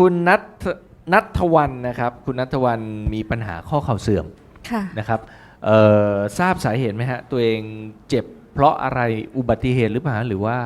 คุณนัทนัทวันนะครับ คุณนัทวันมีปัญหาข้อเข่าเสื่อมค่ะ นะครับเอ่อทราบสาเหตุไหมฮะ ตัวเองเจ็บเพราะอะไรอุบัติเหตุหรือเปล่าหรือว่า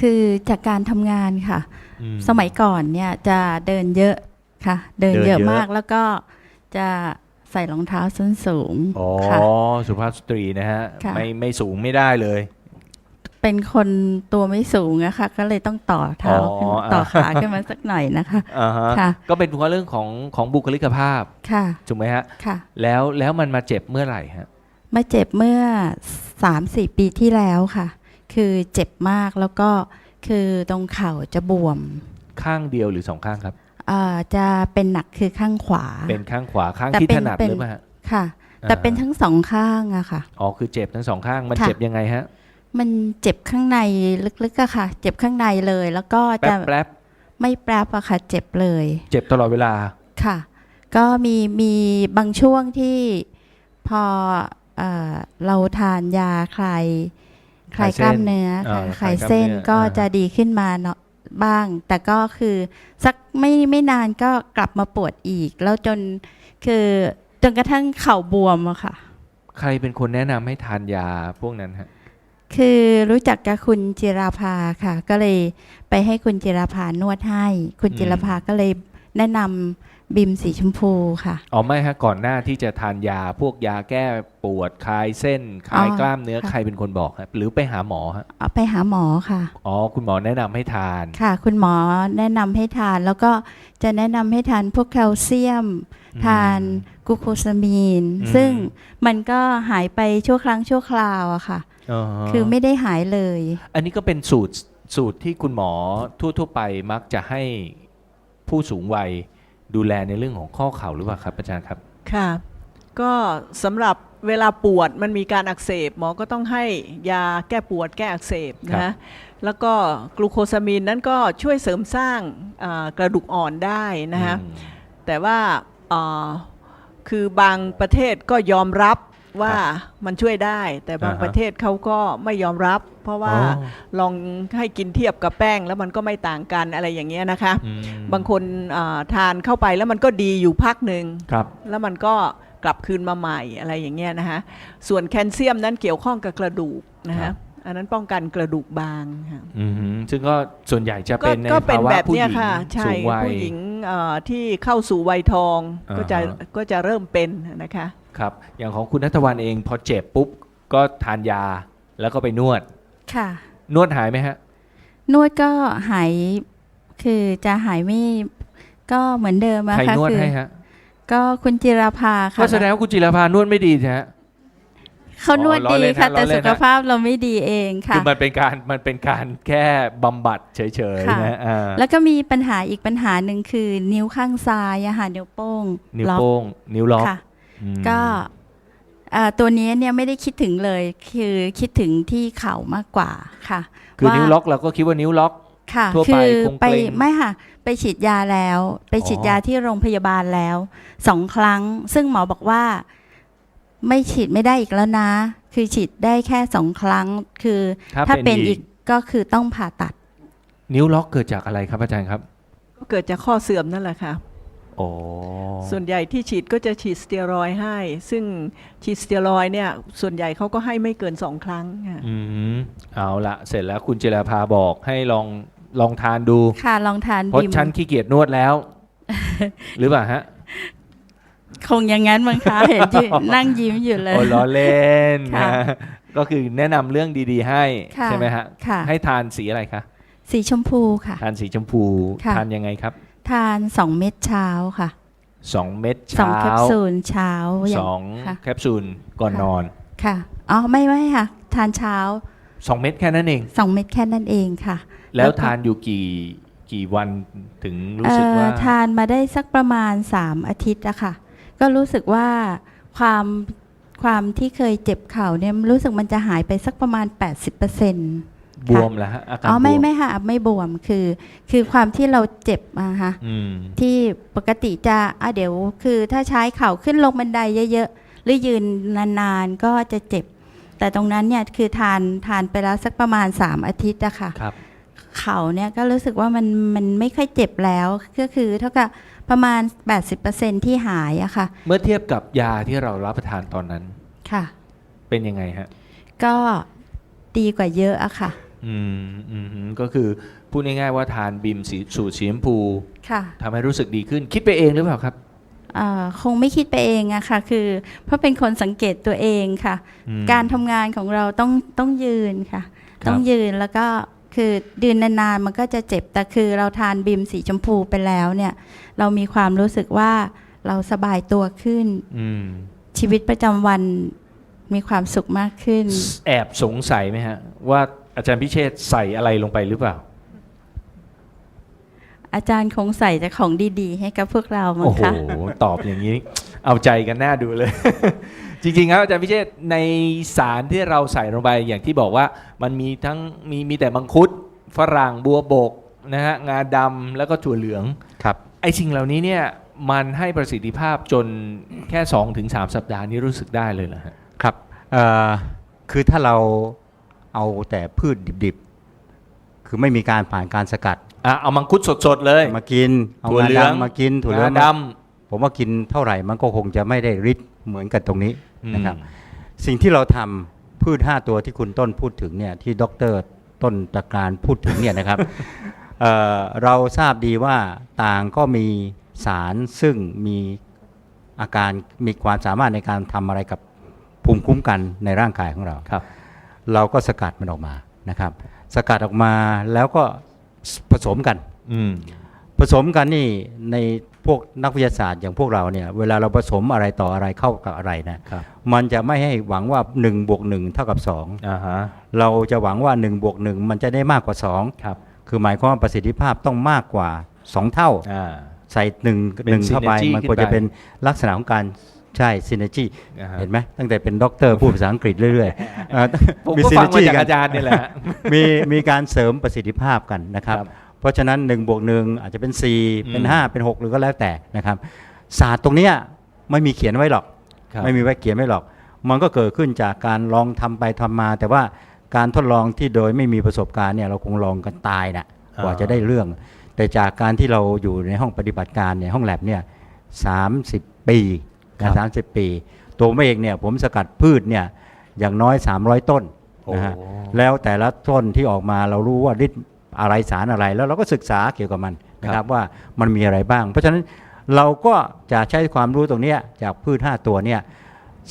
คือจากการทำงานค่ะ อืสมัยก่อนเนี่ยจะเดินเยอะค่ะ เดินเดินเยเยอะอะมากแล้วก็จะใส่รองเท้าส้นสูงอ๋อค่ะ สุภาพสตรีนะฮะ ค่ะ ไม่ไม่สูงไม่ได้เลย เป็นคนตัวไม่สูงอะค่ะ ก็เลยต้องต่อเท้าขึ้นอ๋อ ต่ออ่าขาขึ้นมาสักหน่อยนะคะ อ่าฮะค่ะ ก็เป็นเพราะเรื่องของของบุคลิกภาพค่ะถูกไหมฮะ ค่ะ แล้วแล้วมันมาเจ็บเมื่อไหร่ฮะ มาเจ็บเมื่อ3-4ปีที่แล้วค่ะ คือเจ็บมากแล้วก็คือตรงเข่าจะบวมข้างเดียวหรือสองข้างครับ เอ่อจะเป็นหนักคือข้างขวา เป็นข้างขวาข้างแต่ที่เป็นถนัดเป็นหรือเปล่าฮะค่ะ แต่อ่าเป็นทั้งสองข้างอะค่ะ อ๋อคือเจ็บทั้งสองข้างมันค่ะ เจ็บยังไงฮะ มันเจ็บข้างในลึกๆอะค่ะ เจ็บข้างในเลย แล้วก็แป๊จะบแป๊บไม่แปรบอะค่ะ เจ็บเลยเจ็บตลอดเวลา ค่ะ ก็มีมีบางช่วงที่พอเออเราทานยาคลายคลายคลายเส้นกล้ามเนื้อค่ะอ่าคลายคลายกล้ามเส้นเนื้อก็อ่า จะดีขึ้นมาเนาะบ้าง แต่ก็คือสักไม่ไม่นานก็กลับมาปวดอีก แล้วจนคือจนกระทั่งเข่าบวมอะค่ะ ใครเป็นคนแนะนำให้ทานยาพวกนั้นฮะ คือรู้จักกับคุณจิราภาค่ะ ก็เลยไปให้คุณจิราภานวดให้ คุณจิราภาก็เลยแนะนำบิมสีชมพูค่ะ อ๋อไม่ฮะก่อนหน้าที่จะทานยาพวกยาแก้ปวดคลายเส้นคลายอ๋อกล้ามเนื้อค่ะ ใครเป็นคนบอกฮะหรือไปหาหมอฮะเอาไปหาหมอค่ะ อ๋อคุณหมอแนะนำให้ทาน ค่ะ คุณหมอแนะนำให้ทาน แล้วก็จะแนะนำให้ทานพวกแคลเซียม อืมทานกลูโคซามีน อืม ซึ่งมันก็หายไปชั่วครั้งชั่วคราวอะค่ะอ๋อ คือไม่ได้หายเลย อันนี้ก็เป็นสูตรสูตรที่คุณหมอทั่ว ๆ ไปมักจะให้ผู้สูงวัยดูแลในเรื่องของข้อเข่าหรือเปล่าครับอาจารย์ครับ ค่ะ ก็สำหรับเวลาปวดมันมีการอักเสบหมอก็ต้องให้ยาแก้ปวดแก้อักเสบครันะบแล้วก็กลูโคซามีนนั้นก็ช่วยเสริมสร้างอ่ากระดูกอ่อนได้นะฮะอืมแต่ว่าอ่าคือบางประเทศก็ยอมรับ ว่าครับมันช่วยได้ แต่บางอ่าฮะประเทศเขาก็ไม่ยอมรับ เพราะว่าอ๋อลองให้กินเทียบกับแป้ง แล้วมันก็ไม่ต่างกันอะไรอย่างเงี้ยนะคะอืมบางคนอ่าทานเข้าไปแล้วมันก็ดีอยู่พักหนึ่งครับแล้วมันก็กลับคืนมาใหม่อะไรอย่างเงี้ยนะคะส่วนแคลเซียมนั้นเกี่ยวข้องกับกระดูกนะครัคะบอันนั้นป้องกันกระดูกบางค่ะอืมซึ่งก็ส่วนใหญ่จะก็เป็นในก็เป็นภาวะแบบผู้หเนี้ยญิงค่ะใช่สูงวัยผู้หญิงเอ่อที่เข้าสู่วัยทองอ่าก็จะฮะก็จะเริ่มเป็นนะคะ ครับ อย่างของคุณนัทวันเองพอเจ็บปุ๊บก็ทานยาแล้วก็ไปนวด ค่ะ นวดหายไหมฮะ นวดก็หายคือจะหายไม่ก็เหมือนเดิมอะใครค่ะนวดคืให้ฮะ ก็คุณจิราภาค่ะก็แสดงว่าคุณจิรพานวดไม่ดีใช่ฮะ เขานวดอ๋อล้อดีเล่นค่ะฮะแต่ล้อเล่สุนขฮะภาพเราไม่ดีเองคืค่ะอมันเป็นการมันเป็นการแค่บำบัดเฉยค่ะๆนะอ่าแล้วก็มีปัญหาอีกปัญหาหนึ่งคือนิ้วข้างซ้ายอะค่ะนิ้วโป้งนิ้วล็อกโป้งนิ้วล็อกค่ะอืม ก็เอ่อตัวนี้เนี่ยไม่ได้คิดถึงเลย คือคิดถึงที่เข่ามากกว่าค่ะ คือว่านิ้วล็อกเราก็คิดว่านิ้วล็อกค่ะทั่วไปคือคงไปเกร็งไม่ค่ะ ไปฉีดยาแล้ว ไปฉีดอ๋อยาที่โรงพยาบาลแล้วสองครั้ง ซึ่งหมอบอกว่าไม่ฉีดไม่ได้อีกแล้วนะ คือฉีดได้แค่สองครั้ง คือถ้าถ้าเป็เป็นนอีอีกกก็คือต้องผ่าตัด นิ้วล็อกเกิดจากอะไรครับอาจารย์ครับก็เกิดจากข้อเสื่อมนั่นแหละค่ะ โอ้ส่วนใหญ่ที่ฉีดก็จะฉีดสเตียรอยด์ให้ ซึ่งฉีดสเตียรอยด์เนี่ย ส่วนใหญ่เขาก็ให้ไม่เกินสองครั้งค่ะอืมเอาละเสร็จแล้วคุณจิรพาบอกให้ลองลองทานดู ค่ะลองทานเพราะบิมฉันขี้เกียจนวดแล้ว หรือเปล่าฮะคงอย่างนั้นมั้งคะเห็นยืนนั่งยิ้มอยู่เลย โอ้ล้อเล่นค่ะนะก็คือแนะนำเรื่องดีๆให้ค่ะใช่ไหมฮะ ค่ะ ให้ทานสีอะไรคะ สีชมพูค่ะ ทานสีชมพู ค่ะ ทานยังไงครับ ทานสองเม็ดเช้าค่ะสองเม็ดสองเช้าแคปซูลเช้าย่าสองค่ะ แคปซูลก่อนค่ะ นอนค่ะอ๋อไม่ไม่ค่ะ ทานเช้าสองเม็ดแค่นั้นเอง สองเม็ดแค่นั้นเองค่ะแล้วแล้วก็ทานอยู่กี่กี่วันถึงรู้เอ่สึกอว่าทานมาได้สักประมาณสามอาทิตย์อะค่ะ ก็รู้สึกว่าความความที่เคยเจ็บเข่าเนี่ยรู้สึกมันจะหายไปสักประมาณ 80%เบวมแล้วฮะอาการอ๋อบไม่วมไม่ค่ะไม่บวมคือ คือความที่เราเจ็บอะค่ะอืมที่ปกติจะอะเดี๋ยว คือถ้าใช้เข่าขึ้นลงบันไดเยอะๆหรือยืนนานๆก็จะเจ็บ แต่ตรงนั้นเนี่ยคือทานทานไปแล้วสักประมาณ 3 อาทิตย์อะค่ะครับเข่าเนี่ยก็รู้สึกว่ามันมันไม่ค่อยเจ็บแล้วก็คือเท่ากับประมาณ 80%ที่หายอะค่ะ เมื่อเทียบกับยาที่เรารับประทานตอนนั้นค่ะ เป็นยังไงฮะก็ดีกว่าเยอะอะค่ะ อืมอืมอืมก็คือพูดง่ายๆว่าทานบิมสีสูตรสีชมพูค่ะทำให้รู้สึกดีขึ้นคิดไปเองหรือเปล่าครับเอ่อคงไม่คิดไปเองอะค่ะ คือ เพราะเป็นคนสังเกตตัวเองค่ะอืมการทำงานของเราต้องต้องยืนค่ะครับต้องยืนแล้วก็คือยืนนานๆมันก็จะเจ็บแต่คือเราทานบิมสีชมพูไปแล้วเนี่ย เรามีความรู้สึกว่าเราสบายตัวขึ้นอืมชีวิตประจำวันมีความสุขมากขึ้น แอบสงสัยไหมฮะว่า อาจารย์พิเชษฐ์ใส่อะไรลงไปหรือเปล่า อาจารย์คงใส่แต่ของดีๆ ให้กับพวกเรามั้โอ้งโห คะ ตอบอย่างนี้ เอาใจกันหน้าดูเลย จริงๆครับอาจารย์พิเชษฐ์ในสารที่เราใส่ลงไปอย่างที่บอกว่ามันมีทั้งมีมีแต่มังคุดฝรั่งบัวบกนะฮะงาดำแล้วก็ถั่วเหลือง ครับ ไอ้สิ่งเหล่านี้เนี่ยมันให้ประสิทธิภาพจนแค่ 2-3สัปดาห์นี้รู้สึกได้เลยเหรอฮะ ครับเอ่อคือถ้าเรา เอาแต่พืชดิบๆ คือไม่มีการผ่านการสกัด อะเอามังคุดสดๆเลย มากิน เอาถั่วงาเหลือง ดำมากินถั่วเหลืองงาดผมว่ากินเท่าไหร่มันก็คงจะไม่ได้ฤทธิ์เหมือนกับตรงนี้ำนะครับอืมสิ่งที่เราทำพืช 5 ตัวที่คุณต้นพูดถึงเนี่ยที่ดรต้นตะการพูดถึงเนี่ยนะครับ เอ่อเราทราบดีว่าต่างก็มีสารซึ่งมีอาการมีความสามารถในการทำอะไรกับภูมิคุ้มกันในร่างกายของเรา ครับ เราก็สกัดมันออกมานะครับ สกัดออกมาแล้วก็ผสมกันอืมผสมกันนี่ในพวกนักวิทยาศาสตร์อย่างพวกเราเนี่ย เวลาเราผสมอะไรต่ออะไรเข้ากับอะไรนะครับมันจะไม่ให้หวังว่า1บวก1เท่ากับอ่าฮะ2เราจะหวังว่า1บวก1มันจะได้มากกว่าครับ2คือหมายความว่าประสิทธิภาพต้องมากกว่า 2 เท่าอ่าใส่หนึ่งเป็นหนึ่งเข้าไป synergy มันควรขึ้นไปจะเป็นลักษณะของการใช่ซินเนจีอ่าฮะเห็นไหมตั้งแต่เป็นด็อกเตอร์พูดภาษาอังกฤษเรื่อยๆเอ่อ ผมก็ฟังมา synergy จากกันอาจารย์นี่แหละฮะมีมีการเสริมประสิทธิภาพกันนะครับครับ เพราะฉะนั้น1บวกหนึ่งอาจจะเป็น 4 เป็นอืม5เป็น 6 หรือก็แล้วแต่นะครับศาสตร์ตรงเนี้ยไม่มีเขียนไว้หรอกครับไม่มีไว้เขียนไว้หรอก มันก็เกิดขึ้นจากการลองทำไปทำมา แต่ว่าการทดลองที่โดยไม่มีประสบการณ์เนี่ยเราคงลองกันตายนะกว่าจะได้เรื่อง แต่จากการที่เราอยู่ในห้องปฏิบัติการเนี่ยห้องแลบเนี่ยสาปีครันะบสามสิบปี ตัวผมเองเนี่ยผมสกัดพืชเนี่ย อย่างน้อย 300 ต้นนะฮะโอ้แล้วแต่ละต้นที่ออกมาเรารู้ว่าฤทธิ์อะไรสารอะไร แล้วเราก็ศึกษาเกี่ยวกับมันนะครับว่ามันมีอะไรบ้าง เพราะฉะนั้นเราก็จะใช้ความรู้ตรงเนี้ยจากพืช 5 ตัวเนี่ย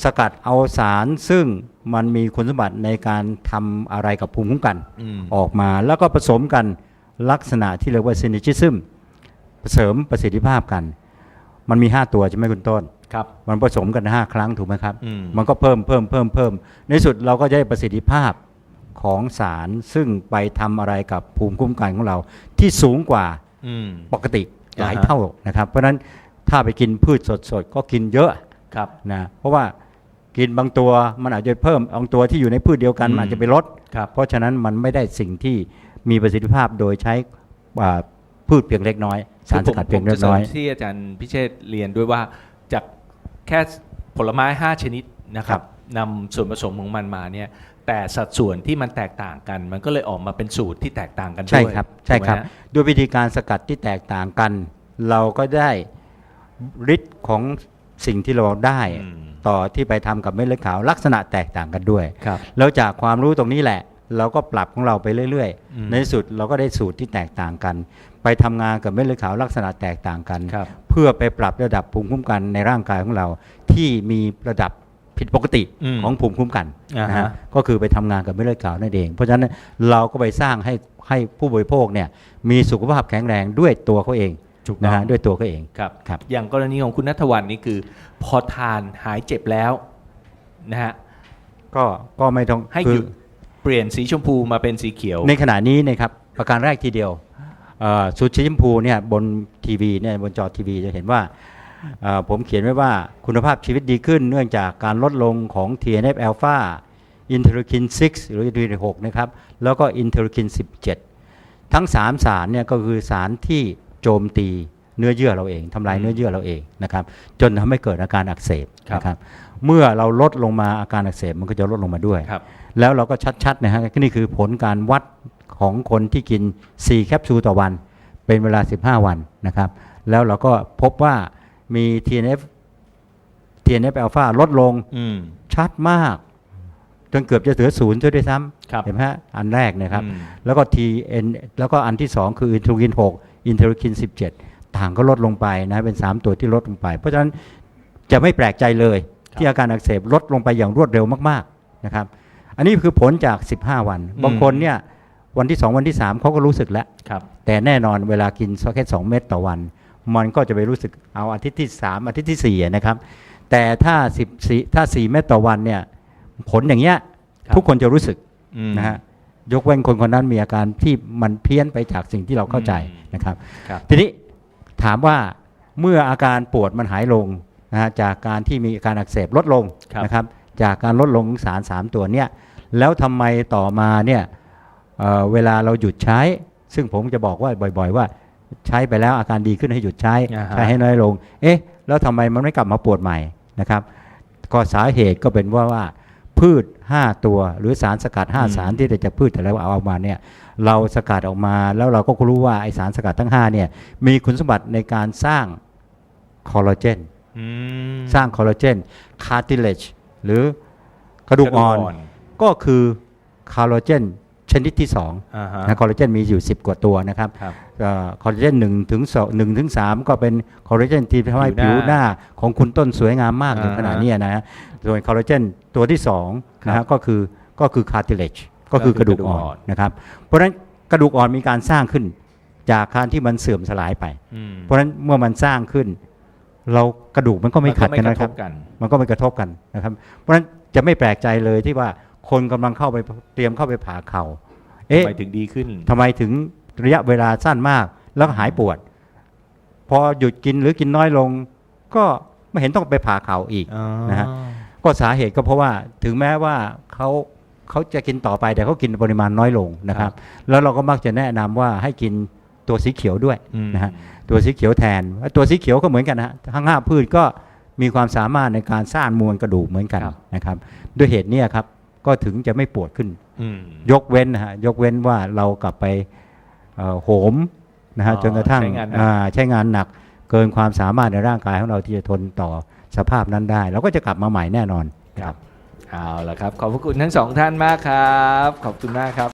สกัดเอาสารซึ่งมันมีคุณสมบัติในการทำอะไรกับภูมิคุ้มกันอืมออกมาแล้วก็ผสมกันลักษณะที่เรียกว่า synergism เสริมประสิทธิภาพกัน มันมี 5 ตัวใช่ไหมคุณต้น ครับมันผสมกัน 5 ครั้งถูกไหมครับ อืม มันก็เพิ่มเพิ่มเพิ่มเพิ่ม ในสุดเราก็จะได้ประสิทธิภาพของสารซึ่งไปทำอะไรกับภูมิคุ้มกันของเรา ที่สูงกว่าอืม ปกติหลายอ่าฮะ เท่านะครับ เพราะฉะนั้นถ้าไปกินพืชสดๆ ก็กินเยอะ ครับ นะเพราะว่ากินบางตัวมันอาจจะเพิ่มบางตัวที่อยู่ในพืชเดียวกันอืม มันอาจจะไปลด ครับ เพราะฉะนั้นมันไม่ได้สิ่งที่มีประสิทธิภาพโดยใช้อ่าพืชเพียงเล็กน้อย สารสกัดเพียงผมเล็จะกเสริน้มอยที่อาจารย์พิเชษฐ์เรียนด้วยว่าจาก แค่ผลไม้ 5 ชนิดนะครับนำส่วนผสมของมันมาเนี่ยแต่สัดส่วนที่มันแตกต่างกัน มันก็เลยออกมาเป็นสูตรที่แตกต่างกันด้วยใช่ครับใช่ครับถูกไหมฮะด้วยวิธีการสกัดที่แตกต่างกัน เราก็ได้ฤทธิ์ของสิ่งที่เราได้อืมต่อที่ไปทำกับเม็ดเลือดขาวลักษณะแตกต่างกันด้วยครับแล้วจากความรู้ตรงนี้แหละ เราก็ปรับของเราไปเรื่อยอืมๆในที่สุดเราก็ได้สูตรที่แตกต่างกัน ไปทำงานกับเม็ดเลือดขาวลักษณะแตกต่างกันครับเพื่อไปปรับระดับภูมิคุ้มกันในร่างกายของเรา ที่มีระดับผิดปกติอืมของภูมิคุ้มกันอ่าฮะนะฮะก็คือไปทำงานกับเม็ดเลือดขาวนั่นเอง เพราะฉะนั้นเราก็ไปสร้างให้ให้ผู้บริโภคเนี่ยมีสุขภาพแข็งแรงด้วยตัวเขาเองถูกต้นะองฮะด้วยตัวเขาเองครับครับ อย่างกรณีของคุณนัทวันนี่คือ พอทานหายเจ็บแล้วนะฮะก็ก็ไม่ต้องให้คืหยุดเปลี่ยนสีชมพูมาเป็นสีเขียว ในขณะนี้นะครับประการแรกทีเดียว เอ่อสูตรสีชมพูเนี่ยบนทีวีเนี่ยบนจอทีวีจะเห็นว่าเอ่อผมเขียนไว้ว่าคุณภาพชีวิตดีขึ้นเนื่องจากการลดลงของ TNF อ l p h a อินเทอร์คิน 6 หรืออินเทอร์คิน6นะครับ แล้วก็อินเทอร์คิน 17 ทั้ง 3 สารเนี่ยก็คือสารที่โจมตีเนื้อเยื่อเราเองทำลายอืมเนื้อเยื่อเราเองนะครับ จนทำให้เกิดอาการอักเสบครับนะครับเมื่อเราลดลงมาอาการอักเสบมันก็จะลดลงมาด้วยครับแล้วเราก็ชัดๆนะฮะนี่คือผลการวัด ของคนที่กิน 4 แคปซูลต่อวัน เป็นเวลา 15 วันนะครับ แล้วเราก็พบว่ามี TNF TNF อ l p h a ลดลงอืมชัดมาก จนเกือบจะเหลือศูนย์ด้วยซ้ครับำเห็นไหมฮะอันแรกเนะครับอืมแล้วก็ TN แล้วก็อันที่ 2 คืออินเทอร์คิน 6 อินเทอร์คิน 17 ต่างก็ลดลงไปนะเป็น 3 ตัวที่ลดลงไป เพราะฉะนั้นจะไม่แปลกใจเลยครับที่อาการอักเสบลดลงไปอย่างรวดเร็วมาก ๆนะครับ อันนี้คือผลจาก 15 วัน บางคนเนี่ย วันที่ 2 วันที่ 3เขาก็รู้สึกแล้วครับแต่แน่นอนเวลากินแค่สองเม็ดต่อวัน มันก็จะไปรู้สึกเอาอาทิตย์ที่ 3 อาทิตย์ที่4อะนะครับ แต่ถ้า10ถ้า 4 เม็ดต่อวันเนี่ยผลอย่างเงี้ยครับทุกคนจะรู้สึกอืมนะฮะยกเว้นคนคนนั้นมีอาการที่มันเพี้ยนไปจากสิ่งที่เราเข้าใจอืมนะครับครับทีนี้ถามว่าเมื่ออาการปวดมันหายลงนะฮะจากการที่มีอาการอักเสบลดลงครับนะครับ จากการลดลงของสาร 3 ตัวเนี่ยแล้วทำไมต่อมาเนี่ย เอ่อเวลาเราหยุดใช้ ซึ่งผมจะบอกว่าบ่อย ๆ ว่าใช้ไปแล้วอาการดีขึ้นให้หยุดใช้อ่าฮะใช้ให้น้อยลง เอ๊ะ แล้วทำไมมันไม่กลับมาปวดใหม่นะครับ ก็สาเหตุก็เป็นว่าว่า พืช 5 ตัวหรือสารสกัดอืม5สารที่เราจะพืชแต่ละเอาออกมาเนี่ยเราสกัดออกมาแล้วเราก็รู้ว่าไอสารสกัดทั้ง5เนี่ยมีคุณสมบัติในการสร้างคอลลาเจนอืมสร้างคอลลาเจนคาร์ติเลจหรือกระดูกอ่อนก็คือคอลลาเจนช นิดที่2อ่าฮะนะคอลลาเจนมีอยู่ 10 กว่าตัวนะครับครับคอลลาเจนหนึ่งถึงสองหนึ่งถึงสามก็เป็นคอลลาเจนที่ทำให้ผิผิววหหน้าน้าของคุณต้นสวยงามมากถึงอ่าขนาดเนี้ยนะฮะส่วนคอลลาเจนตัวที่2นะครัฮะบก็คือก็คือคาร์ติเลจก็คือกระดูกอ่อก็คือกระดูกอ่อนนนะครับ เพราะฉะนั้นกระดูกอ่อนมีการสร้างขึ้นจากการที่มันเสื่อมสลายไปอืมเพราะฉะนั้นเมื่อมันสร้างขึ้น เรากระดูกมันก็ไม่ขัดกันมันะกคระรับทกันมันก็ไม่กระทบกันนะครับ เพราะฉะนั้นจะไม่แปลกใจเลยที่ว่าคนกำลังเข้าไปเตรียมเข้าไปผ่าเข่า ทำเอ๊ะไมถึงดีขึ้นทำไมถึงระยะเวลาสั้นมากแล้วก็หายปวด พอหยุดกินหรือกินน้อยลง ก็ไม่เห็นต้องไปผ่าเข่าอีกนะฮะก็สาเหตุก็เพราะว่าถึงแม้ว่าเขาเขาจะกินต่อไปแต่เขากินปริมาณน้อยลงนะครับ แล้วเราก็มักจะแนะนำว่าให้กินตัวสีเขียวด้วยอืมนะฮะตัวสีเขียวแทน ตัวสีเขียวก็เหมือนกันนะฮะทั้งห้าพืชก็มีความสามารถในการสร้างมวลกระดูกเหมือนกันครับนะครับ ด้วยเหตุเนี้ยครับ ก็ถึงจะไม่ปวดขึ้นอืมยกเว้นนะฮะยกเว้นว่าเรากลับไปเอ่อโหมนะฮะอ๋อจนกระทั่งใช้งานหนักอ่าใช้งานหนักเกินความสามารถในร่างกายของเราที่จะทนต่อสภาพนั้นได้เราก็จะกลับมาใหม่แน่นอนครับเอาละครับ ขอบพระคุณทั้งสองท่านมากครับ ขอบคุณมากครับ